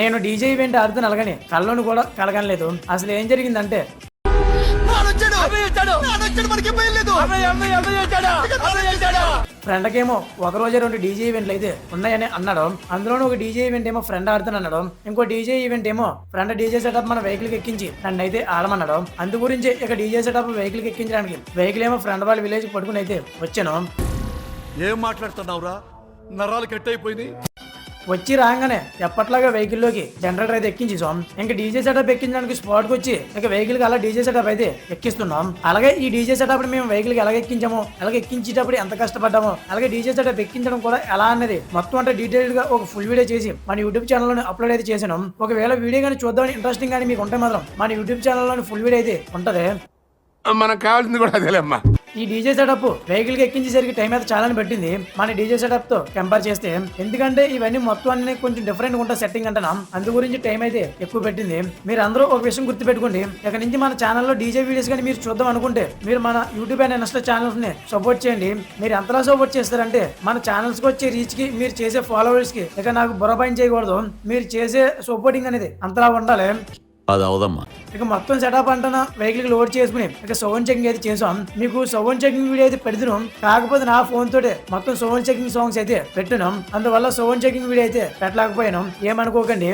నేను DJ event ఆడుతున్న అలాగని కళ్ళను కూడా కలగనలేదు. అసలు ఏం జరిగిందంటే ఫ్రెండ్కేమో ఒక రోజే రెండు డీజే ఈవెంట్లు అయితే ఉన్నాయని అన్నాడు. అందులోనూ ఒక డీజే ఈవెంట్ ఏమో ఫ్రెండ్ ఆడుతున్నా అన్నాడు. ఇంకో డీజే ఈవెంట్ ఏమో ఫ్రెండ్ డీజే సెటప్ మన వెహికల్ ఎక్కించి నన్ను అయితే ఆడమన్నాడు. అందు గురించి ఇక డీజే సెటప్ వెహికల్ ఎక్కించడానికి వెహికల్ ఏమో ఫ్రెండ్ వాళ్ళ విలేజ్ పడుకుని అయితే వచ్చాను. ఏం మాట్లాడుతున్నావురా? నరాలు కట్ అయిపోయినాయి వచ్చి రాగానే ఎప్పట్లాగా వెహికల్లోకి జనరేటర్ అయితే ఎక్కించేసాం ఇంకా డీజే సెటప్ ఎక్కించడానికి స్పాట్కి వచ్చి ఇక వెహికల్కి అలా డీజే సెటప్ అయితే ఎక్కిస్తున్నాం. అలాగే ఈ డీజే సెటప్ మేము వెహికల్కి ఎలా ఎక్కించామో అలాగే ఎక్కించేటప్పుడు ఎంత కష్టపడ్డామో అలాగే డీజే సెటప్ ఎక్కించడం కూడా ఎలా అన్నది మొత్తం అంటే డీటెయిల్గా ఒక ఫుల్ వీడియో చేసి మన యూట్యూబ్ ఛానల్లో అప్లోడ్ అయితే చేసాను ఒకవేళ వీడియో కానీ చూద్దామని ఇంట్రెస్టింగ్ కానీ మీకు ఉంటే మాత్రం మన యూట్యూబ్ ఛానల్లోని ఫుల్ వీడియో అయితే ఉంటది. మనకు కావాల్సింది కూడా అదేలేమ్మా. ఈ డీజే సెటప్ వెహికల్కి ఎక్కించేసరికి టైం అయితే చాలా పట్టింది. మన డీజే సెటప్తో కంపేర్ చేస్తే ఎందుకంటే ఇవన్నీ మొత్తం అన్ని కొంచెం డిఫరెంట్ ఉంటా సెట్టింగ్ అంటున్నాం అందు గురించి టైం అయితే ఎక్కువ పెట్టింది. మీరు అందరూ ఒక విషయం గుర్తుపెట్టుకోండి. ఇక నుంచి మన ఛానల్లో డీజే వీడియోస్ కానీ మీరు చూద్దాం అనుకుంటే మీరు మన యూట్యూబ్ అండ్ ఇన్స్టా ఛానల్స్ని సపోర్ట్ చేయండి. మీరు ఎంతలా సపోర్ట్ చేస్తారంటే మన ఛానల్స్కి వచ్చే రీచ్కి మీరు చేసే ఫాలోవర్స్కి ఇక నాకు బుర్రపాయం చేయకూడదు. మీరు చేసే సపోర్టింగ్ అనేది అంతలా ఉండాలి. అది అవదమ్మా. ఇక మొత్తం సెటప్ అంటున్నా వెహికల్ లోడ్ చేసుకుని ఇక సౌండ్ చెకింగ్ అయితే చేసాం. మీకు సౌండ్ చెకింగ్ వీడియో అయితే పెడుతున్నాం. కాకపోతే నా ఫోన్ తోటే మొత్తం సౌండ్ చెకింగ్ సాంగ్స్ అయితే పెట్టినాం. అందువల్ల సౌండ్ చెకింగ్ వీడియో అయితే పెట్టలేకపోయినాం. ఏమనుకోకండి.